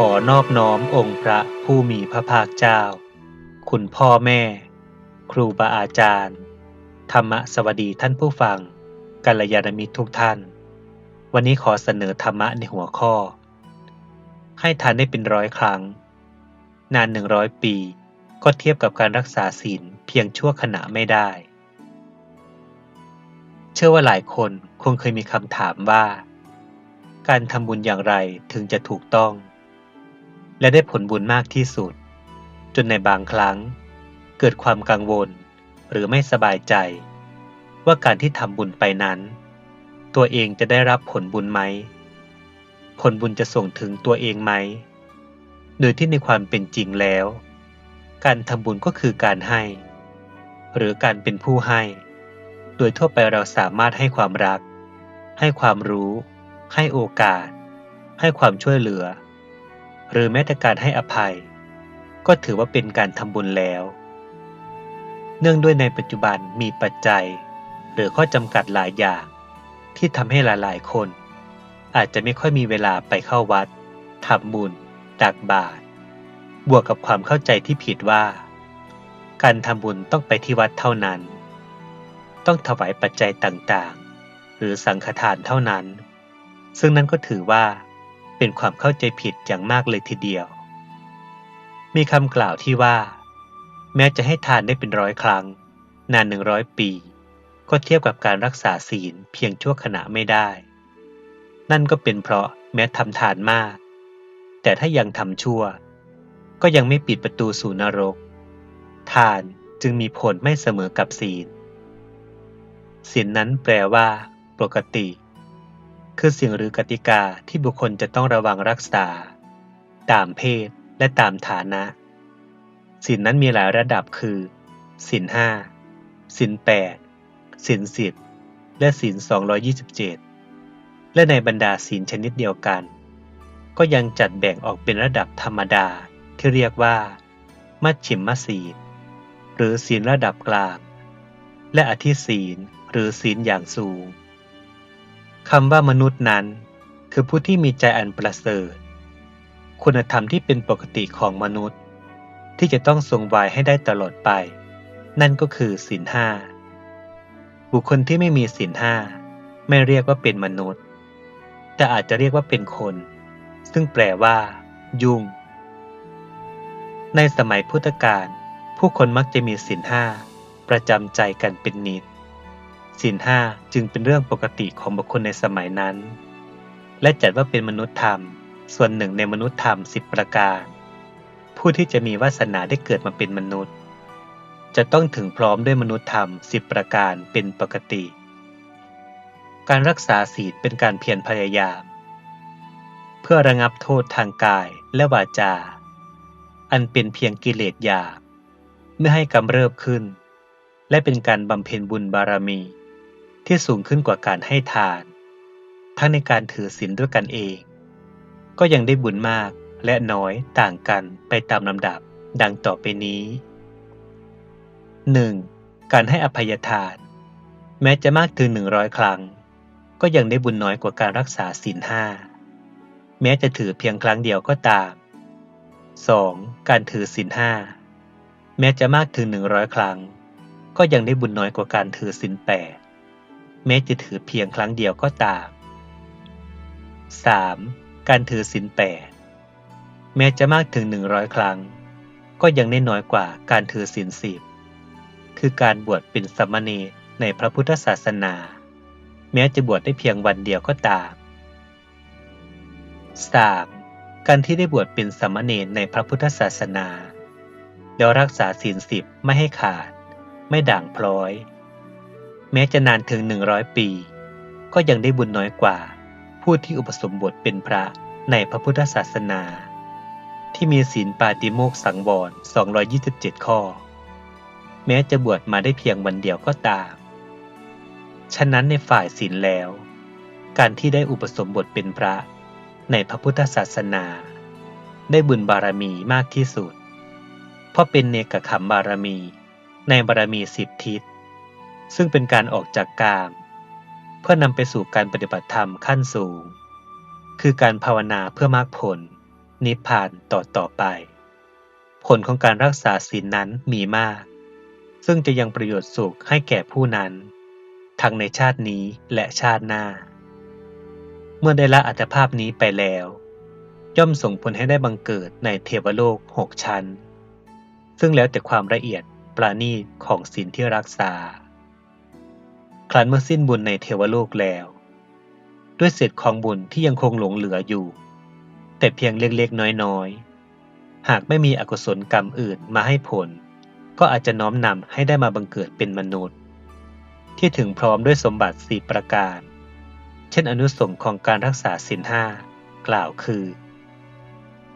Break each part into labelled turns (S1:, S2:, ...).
S1: ขอนอบน้อมองค์พระผู้มีพระภาคเจ้า คุณพ่อแม่ ครูบาอาจารย์ ธรรมสวัสดีท่านผู้ฟังกัลยาณมิตรทุกท่าน วันนี้ขอเสนอธรรมะในหัวข้อ ให้ทานได้เป็นร้อยครั้ง นานหนึ่งร้อยปี ก็เทียบกับการรักษาศีลเพียงชั่วขณะไม่ได้ เชื่อว่าหลายคนคงเคยมีคำถามว่า การทำบุญอย่างไรถึงจะถูกต้อง และได้ผลบุญมากที่สุด จนในบางครั้ง เกิดความกังวลหรือไม่สบายใจ ว่าการที่ทำบุญไปนั้น ตัวเองจะได้รับผลบุญไหม ผลบุญจะส่งถึงตัวเองไหม โดยที่ในความเป็นจริงแล้ว การทำบุญก็คือการให้ หรือการเป็นผู้ให้ โดยทั่วไปเราสามารถให้ความรัก ให้ความรู้ ให้โอกาส ให้ความช่วยเหลือ หรือแม้แต่การให้อภัย ก็ถือว่าเป็นการทำบุญแล้ว เนื่องด้วยในปัจจุบันมีปัจจัย หรือข้อจำกัดหลายอย่าง ที่ทำให้หลายๆ คน อาจจะไม่ค่อยมีเวลาไปเข้าวัดทำบุญตักบาตรบวกกับความเข้าใจที่ผิดว่า การทำบุญต้องไปที่วัดเท่านั้น ต้องถวายปัจจัยต่างๆ หรือสังฆทานเท่านั้น ซึ่งนั่นก็ถือว่า เป็นความเข้าใจผิดอย่างมากเลยทีเดียว มีคำกล่าวที่ว่า แม้จะให้ทานได้เป็นร้อยครั้ง นานหนึ่งร้อยปี ก็เทียบกับการรักษาศีลเพียงชั่วขณะไม่ได้ นั่นก็เป็นเพราะแม้ทำทานมาก แต่ถ้ายังทำชั่ว ก็ยังไม่ปิดประตูสู่นรก ทานจึงมีผลไม่เสมอกับศีลศีลนั้นแปลว่า ปกติ คือสิ่งหรือกติกาที่บุคคลจะต้องระวังรักษา ตามเพศและตามฐานะศีลนั้นมีหลายระดับคือศีลห้าศีลแปดศีลสิบและศีล227 และในบรรดาศีลชนิดเดียวกัน ก็ยังจัดแบ่งออกเป็นระดับธรรมดาที่เรียกว่า มัชชิมมศีลหรือศีลระดับกลาง และอธิศีลหรือศีลอย่างสูง คำว่ามนุษย์นั้น คือผู้ที่มีใจอันประเสริฐ คุณธรรมที่เป็นปกติของมนุษย์ ที่จะต้องทรงไว้ให้ได้ตลอดไป นั่นก็คือศีลห้าบุคคลที่ไม่มีศีลห้าไม่เรียกว่าเป็นมนุษย์ แต่อาจจะเรียกว่าเป็นคน ซึ่งแปลว่า ยุ่ง ในสมัยพุทธกาลผู้คนมักจะมีศีลห้าประจำใจกันเป็นนิด ศีลห้าจึงเป็นเรื่องปกติของบุคคลในสมัยนั้น และจัดว่าเป็นมนุษยธรรม ส่วนหนึ่งในมนุษยธรรมสิบประการ ผู้ที่จะมีวาสนาได้เกิดมาเป็นมนุษย์ จะต้องถึงพร้อมด้วยมนุษยธรรมสิบประการเป็นปกติ การรักษาศีลเป็นการเพียรพยายาม เพื่อระงับโทษทางกายและวาจา อันเป็นเพียงกิเลสหยาบไม่ให้กำเริบขึ้น และเป็นการบำเพ็ญบุญบารมี ที่สูงขึ้นกว่าการให้ทาน ทั้งในการถือศีลด้วยกันเอง ก็ยังได้บุญมากและน้อยต่างกันไปตามลำดับดังต่อไปนี้ 1. การให้อภัยทาน แม้จะมากถึงหนึ่งร้อยครั้ง ก็ยังได้บุญน้อยกว่าการรักษาศีลห้าแม้จะถือเพียงครั้งเดียวก็ตาม 2. การถือศีลห้าแม้จะมากถึงหนึ่งร้อยครั้ง ก็ยังได้บุญน้อยกว่าการถือศีลแปด แม้จะถือเพียงครั้งเดียวก็ตาม 3. การถือศีลแปดแม้จะมากถึงหนึ่งร้อยครั้ง ก็ยังได้น้อยกว่าการถือศีลสิบคือการบวชเป็นสมณีในพระพุทธศาสนา แม้จะบวชได้เพียงวันเดียวก็ตาม 3. การที่ได้บวชเป็นสมณีในพระพุทธศาสนาแล้วรักษาศีลสิบไม่ให้ขาด ไม่ด่างพร้อย แม้จะนานถึงหนึ่งร้อยปี ก็ยังได้บุญน้อยกว่า ผู้ที่อุปสมบทเป็นพระในพระพุทธศาสนา ที่มีศีลปาติโมกสังวร 227 ข้อ แม้จะบวชมาได้เพียงวันเดียวก็ตาม ฉะนั้นในฝ่ายศีลแล้ว การที่ได้อุปสมบทเป็นพระในพระพุทธศาสนา ได้บุญบารมีมากที่สุด เพราะเป็นเนกขมบารมีในบารมีสิบทิศ ซึ่งเป็นการออกจากกาม เพื่อนำไปสู่การปฏิบัติธรรมขั้นสูง คือการภาวนาเพื่อมรรคผล นิพพานต่อต่อไป ผลของการรักษาศีลนั้นมีมาก ซึ่งจะยังประโยชน์สุขให้แก่ผู้นั้น ทั้งในชาตินี้และชาติหน้า เมื่อได้ละอัตภาพนี้ไปแล้ว ย่อมส่งผลให้ได้บังเกิดในเทวโลกหกชั้น ซึ่งแล้วแต่ความละเอียดปราณีตของศีลที่รักษา ครั้นเมื่อสิ้นบุญในเทวโลกแล้ว ด้วยเศษของบุญที่ยังคงหลงเหลืออยู่ แต่เพียงเล็กๆน้อยๆ หากไม่มีอกุศลกรรมอื่นมาให้ผล ก็อาจจะน้อมนำให้ได้มาบังเกิดเป็นมนุษย์ ที่ถึงพร้อมด้วยสมบัติสี่ประการ เช่นอนุสงค์ของการรักษาศีลห้ากล่าวคือ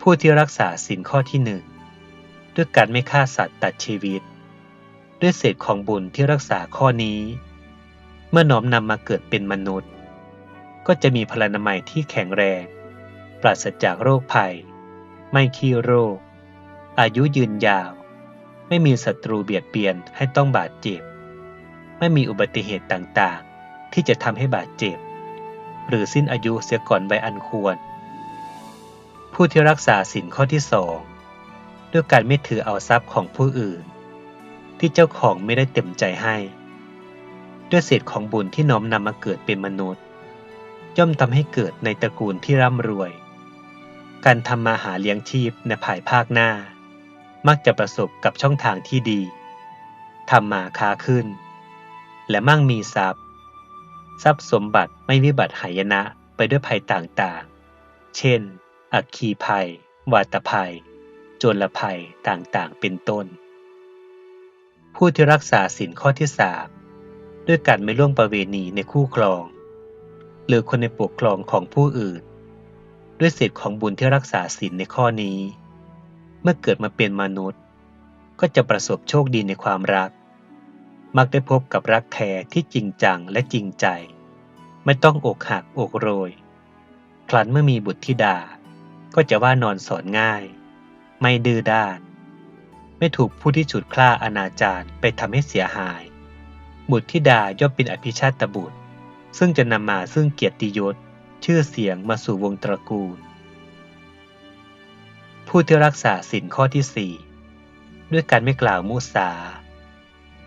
S1: ผู้ที่รักษาศีลข้อที่หนึ่งด้วยการไม่ฆ่าสัตว์ตัดชีวิต ด้วยเศษของบุญที่รักษาข้อนี้ เมื่อน้อมนำมาเกิดเป็นมนุษย์ ก็จะมีพลานามัยที่แข็งแรง ปราศจากโรคภัย ไม่ขี้โรค อายุยืนยาว ไม่มีศัตรูเบียดเบียนให้ต้องบาดเจ็บ ไม่มีอุบัติเหตุต่างๆ ที่จะทำให้บาดเจ็บ หรือสิ้นอายุเสียก่อนใบอันควร ผู้ที่รักษาศีลข้อที่สองด้วยการไม่ถือเอาทรัพย์ของผู้อื่น ที่เจ้าของไม่ได้เต็มใจให้ ด้วยเศษของบุญที่น้อมนำมาเกิดเป็นมนุษย์ ย่อมทำให้เกิดในตระกูลที่ร่ำรวย การทำมาหาเลี้ยงชีพในภายภาคหน้า มักจะประสบกับช่องทางที่ดีทำมาค้าขึ้น และมั่งมีทรัพย์ ทรัพย์สมบัติไม่วิบัติหายนะไปด้วยภัยต่างๆ เช่น อัคคีภัย วาตภัย โจลภัยต่างๆ เป็นต้น ผู้ที่รักษาศีลข้อที่สาม ด้วยการไม่ล่วงประเวณีในคู่ครอง หรือคนในปกครองของผู้อื่น ด้วยเศษของบุญที่รักษาศีลในข้อนี้ เมื่อเกิดมาเป็นมนุษย์ ก็จะประสบโชคดีในความรัก มักได้พบกับรักแท้ที่จริงจังและจริงใจ ไม่ต้องอกหักอกโรย ครั้นเมื่อมีบุตรธิดา ก็จะว่านอนสอนง่าย ไม่ดื้อด้าน ไม่ถูกผู้ที่ฉุดคล้าอนาจารไปทำให้เสียหาย บุตรธิดาย่อมเป็นอภิชาตบุตร ซึ่งจะนำมาซึ่งเกียรติยศ ชื่อเสียงมาสู่วงตระกูล ผู้ที่รักษาศีลข้อที่สี่ด้วยการไม่กล่าวมุสา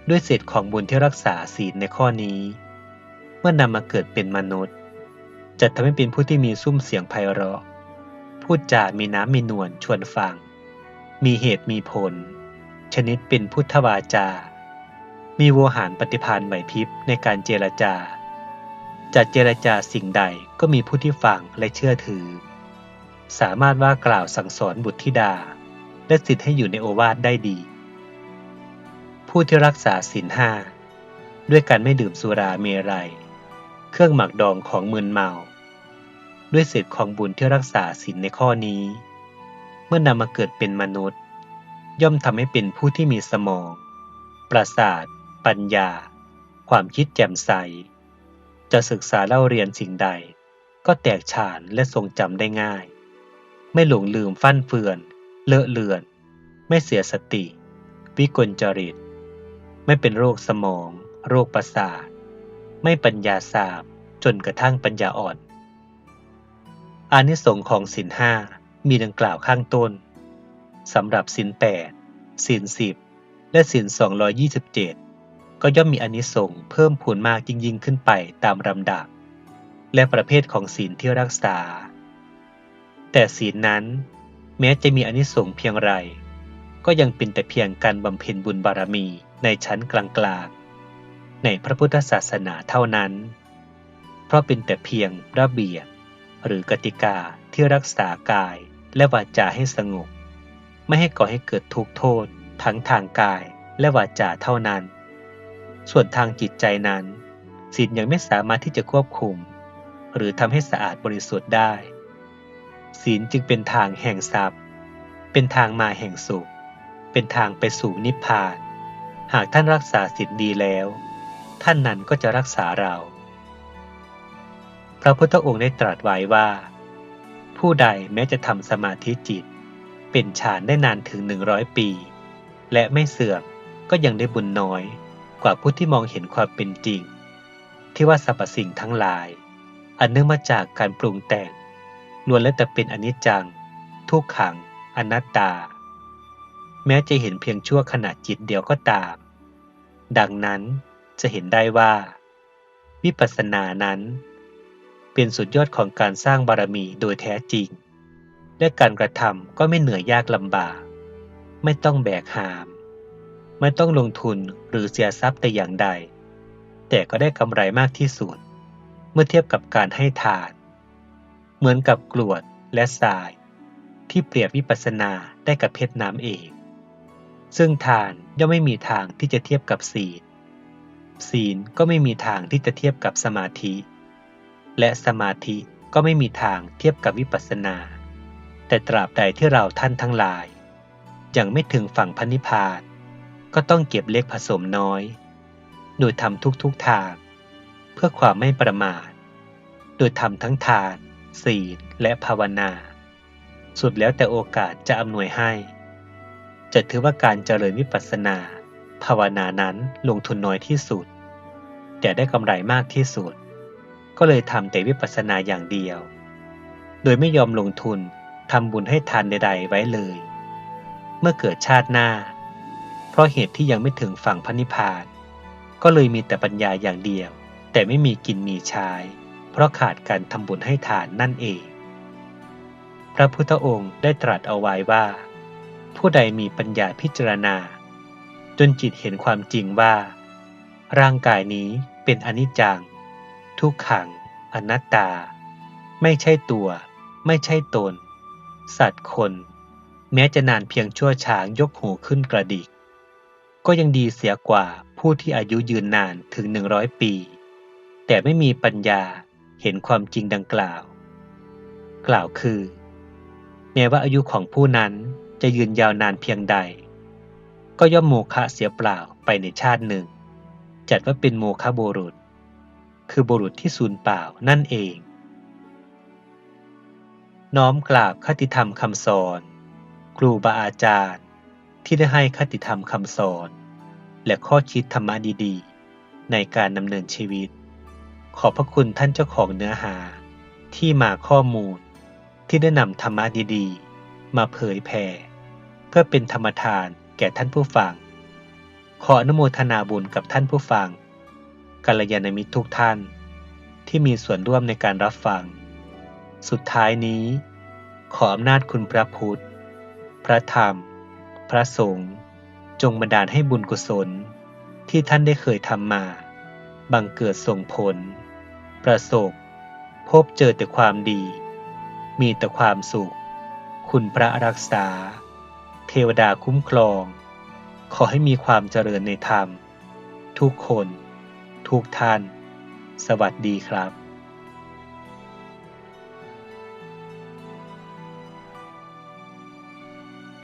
S1: ด้วยเศษของบุญที่รักษาศีลในข้อนี้ เมื่อนำมาเกิดเป็นมนุษย์ จะทำให้เป็นผู้ที่มีซุ้มเสียงไพเราะ พูดจามีน้ำมีนวลชวนฟัง มีเหตุมีผล ชนิดเป็นพุทธวาจา มีโวหารปฏิพานไหวพริบในการเจรจาจะเจรจาสิ่งใดก็มีผู้ที่ฟังและเชื่อถือ สามารถว่ากล่าวสั่งสอนบุตรธิดา และสิทธิ์ให้อยู่ในโอวาทได้ดี ผู้ที่รักษาศีลห้าด้วยการไม่ดื่มสุราเมรัย เครื่องหมักดองของมึนเมา ด้วยเศษของบุญที่รักษาศีลในข้อนี้ เมื่อนำมาเกิดเป็นมนุษย์ ย่อมทำให้เป็นผู้ที่มีสมอง ประสาท ปัญญา ความคิดแจ่มใส จะศึกษาเล่าเรียนสิ่งใด ก็แตกฉานและทรงจำได้ง่าย ไม่หลงลืมฟั่นเฟือน เลอะเลือน ไม่เสียสติ วิกลจริต ไม่เป็นโรคสมอง โรคประสาท ไม่ปัญญาสาบจนกระทั่งปัญญาอ่อนอานิสงส์ของสินห้ามีดังกล่าวข้างต้นสำหรับสินแปดสินสิบและสินสองยี่สิบเจ็ด ก็ย่อมมีอนิสงส์เพิ่มพูนมากยิ่งยิ่งขึ้นไปตามลำดับ และประเภทของศีลที่รักษา แต่ศีลนั้น แม้จะมีอนิสงส์เพียงไร ก็ยังเป็นแต่เพียงการบำเพ็ญบุญบารมีในชั้นกลางๆ ในพระพุทธศาสนาเท่านั้น เพราะเป็นแต่เพียงระเบียบหรือกติกาที่รักษากายและวาจาให้สงบ ไม่ให้ก่อให้เกิดทุกโทษทั้งทางกายและวาจาเท่านั้น ส่วนทางจิตใจนั้น ศีลยังไม่สามารถที่จะควบคุม หรือทำให้สะอาดบริสุทธิ์ได้ ศีลจึงเป็นทางแห่งทรัพย์ เป็นทางมาแห่งสุข เป็นทางไปสู่นิพพาน หากท่านรักษาศีลดีแล้ว ท่านนั้นก็จะรักษาเรา พระพุทธองค์ได้ตรัสไว้ว่า ผู้ใดแม้จะทำสมาธิจิต เป็นฌานได้นานถึงหนึ่งร้อยปี และไม่เสื่อมก็ยังได้บุญน้อย ว่าผู้ที่มองเห็นความเป็นจริง ที่ว่าสรรพสิ่งทั้งหลาย อันเนื่องมาจากการปรุงแต่งล้วนและแต่เป็นอนิจจัง ทุกขัง อนัตตา แม้จะเห็นเพียงชั่วขณะจิตเดียวก็ตาม ดังนั้นจะเห็นได้ว่า วิปัสสนานั้น เป็นสุดยอดของการสร้างบารมีโดยแท้จริง และการกระทำก็ไม่เหนื่อยยากลำบาก ไม่ต้องแบกหาม ไม่ต้องลงทุนหรือเสียทรัพย์แต่อย่างใด แต่ก็ได้กำไรมากที่สุด เมื่อเทียบกับการให้ทาน เหมือนกับกรวดและทราย ที่เปรียบวิปัสสนาได้กับเพชรน้ำเองซึ่งทานย่อมไม่มีทางที่จะเทียบกับศีล ศีลก็ไม่มีทางที่จะเทียบกับสมาธิ และสมาธิก็ไม่มีทางเทียบกับวิปัสสนา แต่ตราบใดที่เราท่านทั้งหลาย ยังไม่ถึงฝั่งพันิพพาน ก็ต้องเก็บเล็กผสมน้อย โดยทำทุกๆทาง เพื่อความไม่ประมาท โดยทำทั้งทาน ศีลและภาวนา สุดแล้วแต่โอกาสจะอำนวยให้ จะถือว่าการเจริญวิปัสสนา ภาวนานั้นลงทุนน้อยที่สุด แต่ได้กำไรมากที่สุด ก็เลยทำแต่วิปัสสนาอย่างเดียว โดยไม่ยอมลงทุนทำบุญให้ทานใดๆไว้เลย เมื่อเกิดชาติหน้า เพราะเหตุที่ยังไม่ถึงฝั่งพระนิพพาน ก็เลยมีแต่ปัญญาอย่างเดียว แต่ไม่มีกินมีใช้ เพราะขาดการทำบุญให้ทานนั่นเอง พระพุทธองค์ได้ตรัสเอาไว้ว่า ผู้ใดมีปัญญาพิจารณา จนจิตเห็นความจริงว่า ร่างกายนี้เป็นอนิจจัง ทุกขัง อนัตตา ไม่ใช่ตัว ไม่ใช่ตน สัตว์คน แม้จะนานเพียงชั่วช้างยกหูขึ้นกระดิก ก็ยังดีเสียกว่าผู้ที่อายุยืนนานถึงหนึ่งร้อยปี แต่ไม่มีปัญญาเห็นความจริงดังกล่าว กล่าวคือ แม้ว่าอายุของผู้นั้นจะยืนยาวนานเพียงใด ก็ย่อมโมฆะเสียเปล่าไปในชาติหนึ่ง จัดว่าเป็นโมฆะบุรุษ คือบุรุษที่สูญเปล่านั่นเอง น้อมกราบคติธรรมคำสอน ครูบาอาจารย์ ที่ได้ให้คติธรรมคำสอน และข้อคิดธรรมะดีๆ ในการดำเนินชีวิต ขอบพระคุณท่านเจ้าของเนื้อหาที่มาข้อมูล ที่ได้นำธรรมะดีๆ มาเผยแผ่ เพื่อเป็นธรรมทานแก่ท่านผู้ฟัง ขออนุโมทนาบุญกับท่านผู้ฟังกัลยาณมิตรทุกท่าน ที่มีส่วนร่วมในการรับฟัง สุดท้ายนี้ ขออำนาจคุณพระพุทธ พระธรรม พระสงฆ์จงบันดาลให้บุญกุศลที่ท่านได้เคยทำมา บังเกิดส่งผล ประสบ พบเจอแต่ความดี มีแต่ความสุข คุณพระรักษา เทวดาคุ้มครอง ขอให้มีความเจริญในธรรม ทุกคน ทุกท่าน สวัสดีครับ